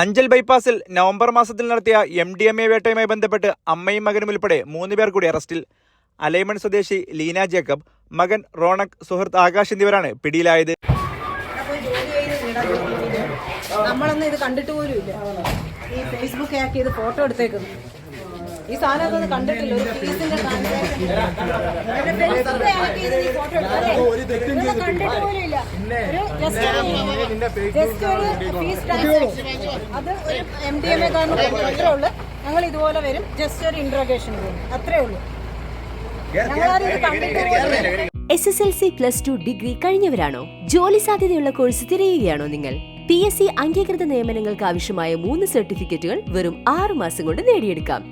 Anchal ബൈപ്പാസിൽ November മാസത്തിൽ നടത്തിയ M D M A വേട്ടയുമായി ബന്ധപ്പെട്ട് അമ്മയും മകനും ഉൾപ്പെടെ മൂന്ന് പേർ കൂടി അറസ്റ്റിൽ. അലൈമൺ സ്വദേശി ലീന ജേക്കബ് മകൻ റോണക് സുഹൃത്ത് ആകാശ് എന്നിവരാണ് പിടിയിലായത്. നമ്മളൊന്നും ഇത് കണ്ടിട്ട് പോലും ഇല്ല. ഈ ഫേസ്ബുക്ക് ഹാക്ക് ചെയ്ത് ഫോട്ടോ എടുത്തേക്കുന്നു. ഈ സാധനം കണ്ടിട്ടില്ല? ഒരു ഒരു അത് ഒരു എം ഡി എം എ അത്രേ ഉള്ളൂ ഞങ്ങൾ ഇതുപോലെ വരും ജസ്റ്റ് ഒരു ഇൻട്രോഗേഷൻ അത്രേ ഉള്ളൂ S S L C plus two degree കഴിഞ്ഞവരാണോ? ജോലി സാധ്യതയുള്ള കോഴ്സ് തിരയുകയാണോ നിങ്ങൾ? പി എസ് സി അംഗീകൃത നിയമനങ്ങൾക്ക് ആവശ്യമായ മൂന്ന് സർട്ടിഫിക്കറ്റുകൾ വെറും ആറു മാസം കൊണ്ട് നേടിയെടുക്കാം.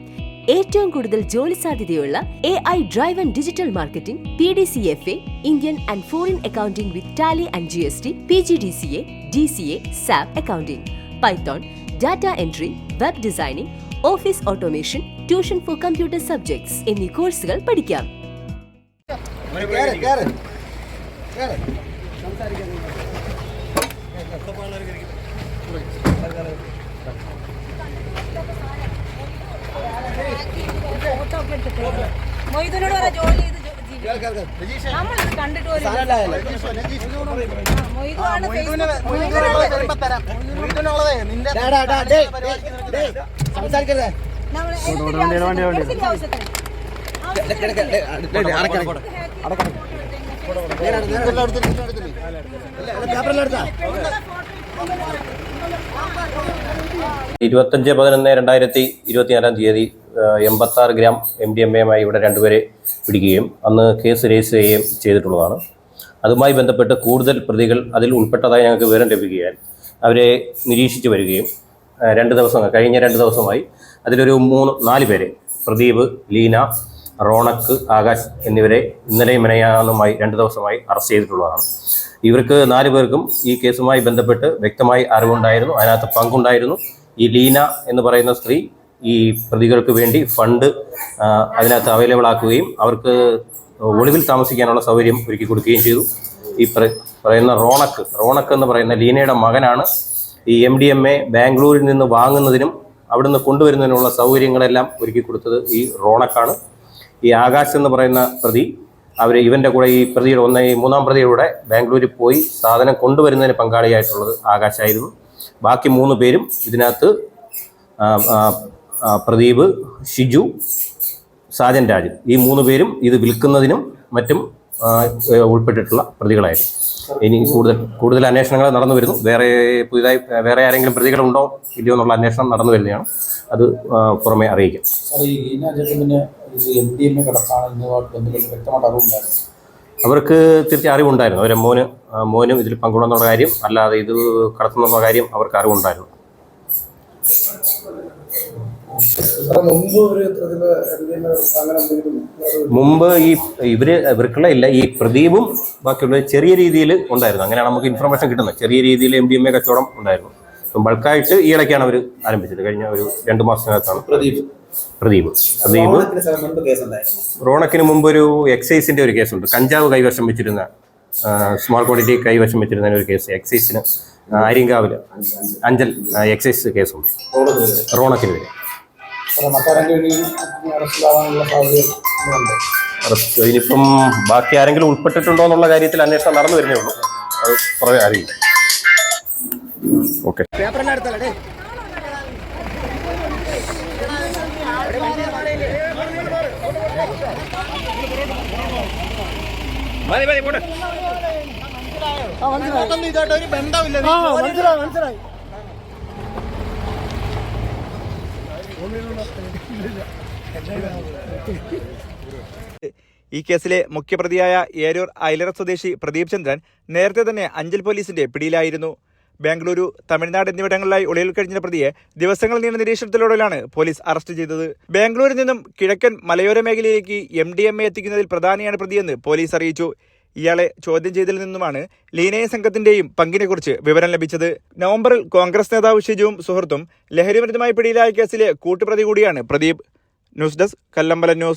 ഏറ്റവും കൂടുതൽ ജോലി സാധ്യതയുള്ള A I drive and digital marketing P D C F A Indian and foreign accounting with Tally and G S T P G D C A D C A SAP accounting Python data entry web designing office automation tuition for computer subjects എന്നീ കോഴ്സുകൾ പഠിക്കാം. Photo ഒക്കെ മൊയ്തനോട് ജോലി ചെയ്ത്. നമ്മളിത് കണ്ടിട്ട് പോലും ഇല്ല. ആ, മൊയ്തുവാണ് ഫേസ്ബുക്ക് സംസാരിക്കരുത്. നമ്മൾ എന്തിന്റെ ആവശ്യത്തിന്? എന്തിന്റെ ആവശ്യത്തിന്? പേപ്പറിലെടുത്താ ഇരുപത്തഞ്ച് പതിനൊന്ന് രണ്ടായിരത്തി ഇരുപത്തിനാലാം തീയതി എൺപത്തി ആറ് ഗ്രാം എം ഡി എം എയുമായി ഇവിടെ രണ്ടുപേരെ പിടിക്കുകയും അന്ന് കേസ് രജിസ്റ്റർ ചെയ്യുകയും ചെയ്തിട്ടുള്ളതാണ്. അതുമായി ബന്ധപ്പെട്ട് കൂടുതൽ പ്രതികൾ അതിൽ ഉൾപ്പെട്ടതായി ഞങ്ങൾക്ക് വിവരം ലഭിക്കുകയാൽ അവരെ നിരീക്ഷിച്ചു വരികയും രണ്ട് ദിവസം കഴിഞ്ഞ രണ്ട് ദിവസമായി അതിലൊരു മൂന്ന് നാല് പേരെ പ്രദീപ് ലീന റോണക്ക് ആകാശ് എന്നിവരെ ഇന്നലെയും മിനയാനുമായി രണ്ട് ദിവസമായി അറസ്റ്റ് ചെയ്തിട്ടുള്ളതാണ്. ഇവർക്ക് നാല് പേർക്കും ഈ കേസുമായി ബന്ധപ്പെട്ട് വ്യക്തമായി അറിവുണ്ടായിരുന്നു. അതിനകത്ത് പങ്കുണ്ടായിരുന്നു. ഈ ലീന എന്ന് പറയുന്ന സ്ത്രീ ഈ പ്രതികൾക്ക് വേണ്ടി ഫണ്ട് അതിനകത്ത് അവൈലബിൾ ആക്കുകയും അവർക്ക് ഒളിവിൽ താമസിക്കാനുള്ള സൗകര്യം ഒരുക്കി കൊടുക്കുകയും ചെയ്തു. ഈ പറയുന്ന റോണക്ക് റോണക്ക് എന്ന് പറയുന്ന ലീനയുടെ മകനാണ്. ഈ എം ഡി എം എ ബാംഗ്ലൂരിൽ നിന്ന് വാങ്ങുന്നതിനും അവിടുന്ന് കൊണ്ടുവരുന്നതിനുള്ള സൗകര്യങ്ങളെല്ലാം ഒരുക്കി കൊടുത്തത് ഈ റോണക്കാണ്. ഈ ആകാശ് എന്ന് പറയുന്ന പ്രതി അവർ ഇവന്റെ കൂടെ ഈ പ്രതിയുടെ ഒന്ന് ഈ മൂന്നാം പ്രതിയുടെ ബാംഗ്ലൂരിൽ പോയി സാധനം കൊണ്ടുവരുന്നതിന് പങ്കാളിയായിട്ടുള്ളത് ആകാശായിരുന്നു ബാക്കി മൂന്ന് പേരും ഇതിനകത്ത് പ്രദീപ് ഷിജു സാജൻ രാജൻ. ഈ മൂന്ന് പേരും ഇത് വിൽക്കുന്നതിനും മറ്റും ഉൾപ്പെട്ടിട്ടുള്ള പ്രതികളായിരുന്നു ഇനി കൂടുതൽ കൂടുതൽ അന്വേഷണങ്ങൾ നടന്നു വരുന്നു. വേറെ പുതിയതായി വേറെ ആരെങ്കിലും പ്രതികളുണ്ടോ ഇല്ലയോ എന്നുള്ള അന്വേഷണം നടന്നു വരുന്നതാണ്. അത് പുറമെ അറിയിക്കാം. അവർക്ക് തീർച്ചയായും അറിവുണ്ടായിരുന്നു. അവരെ മോന് മോനും ഇതിൽ പങ്കുണ്ടെന്നുള്ള കാര്യം അല്ലാതെ ഇത് കടത്തുന്നുള്ള കാര്യം അവർക്ക് അറിവുണ്ടായിരുന്നു. മുമ്പ് ഈ ഇവർ ഇവർക്കുള്ള ഇല്ല ഈ പ്രദീപും ബാക്കിയുള്ള ചെറിയ രീതിയിൽ ഉണ്ടായിരുന്നു. അങ്ങനെയാണ് നമുക്ക് ഇൻഫർമേഷൻ കിട്ടുന്നത്. ചെറിയ രീതിയിൽ എം ഡി എം എ കച്ചവടം ഉണ്ടായിരുന്നു. അപ്പം ബൾക്കായിട്ട് ഈ ഇടയ്ക്കാണ് അവർ ആരംഭിച്ചത്. കഴിഞ്ഞ ഒരു രണ്ട് മാസത്തിനകത്താണ്. പ്രദീപ്. പ്രദീപ്. പ്രദീപ്. റോണക്കിന് മുമ്പ് ഒരു എക്സൈസിന്റെ ഒരു കേസുണ്ട് കഞ്ചാവ് കൈവശം വെച്ചിരുന്ന സ്മോൾ ക്വാണ്ടിറ്റി കൈവശം വെച്ചിരുന്ന ഒരു കേസ് എക്സൈസിന് ആര്യങ്കാവിൽ അഞ്ചൽ എക്സൈസ് കേസുണ്ട് റോണക്കിനെതിരെ. മറ്റാരെങ്കിലും ഇനി അറസ്റ്റിലാവാനുള്ള സാധ്യത ഉണ്ട്. അറസ്റ്റ് ഇനിയിപ്പം ബാക്കി ആരെങ്കിലും ഉൾപ്പെട്ടിട്ടുണ്ടോ എന്നുള്ള കാര്യത്തിൽ അന്വേഷണം നടന്നു വരുന്നേ ഉള്ളൂ. അത് പുറമെ അറിയില്ല. ഓക്കെ. മതി ഇതായിട്ട് ഒരു ബന്ധമില്ല മനസ്സിലായി മനസ്സിലായി. ഈ കേസിലെ മുഖ്യപ്രതിയായ ഏരൂർ ഐലറ സ്വദേശി പ്രദീപ് ചന്ദ്രൻ നേരത്തെ തന്നെ അഞ്ചൽ പോലീസിന്റെ പിടിയിലായിരുന്നു. ബാംഗ്ലൂരു തമിഴ്നാട് എന്നിവിടങ്ങളിലായി ഒളിവിൽ കഴിഞ്ഞ പ്രതിയെ ദിവസങ്ങൾ നീണ്ട നിരീക്ഷണത്തിലൂടെയാണ് പോലീസ് അറസ്റ്റ് ചെയ്തത്. ബാംഗ്ലൂരിൽ നിന്നും കിഴക്കൻ മലയോര മേഖലയിലേക്ക് എം ഡി എം എ എത്തിക്കുന്നതിൽ പ്രധാനിയാണ് പ്രതിയെന്ന് പോലീസ് അറിയിച്ചു. ഇയാളെ ചോദ്യം ചെയ്തതിൽ നിന്നുമാണ് ലീനയ സംഘത്തിന്റെയും പങ്കിനെക്കുറിച്ച് വിവരം ലഭിച്ചത്. നവംബറിൽ കോൺഗ്രസ് നേതാവ് ഷിജുവും സുഹൃത്തും ലഹരിമരുന്നുമായി പിടിയിലായ കേസിലെ കൂട്ടുപ്രതി കൂടിയാണ് Pradeep. News desk Kallambalam news.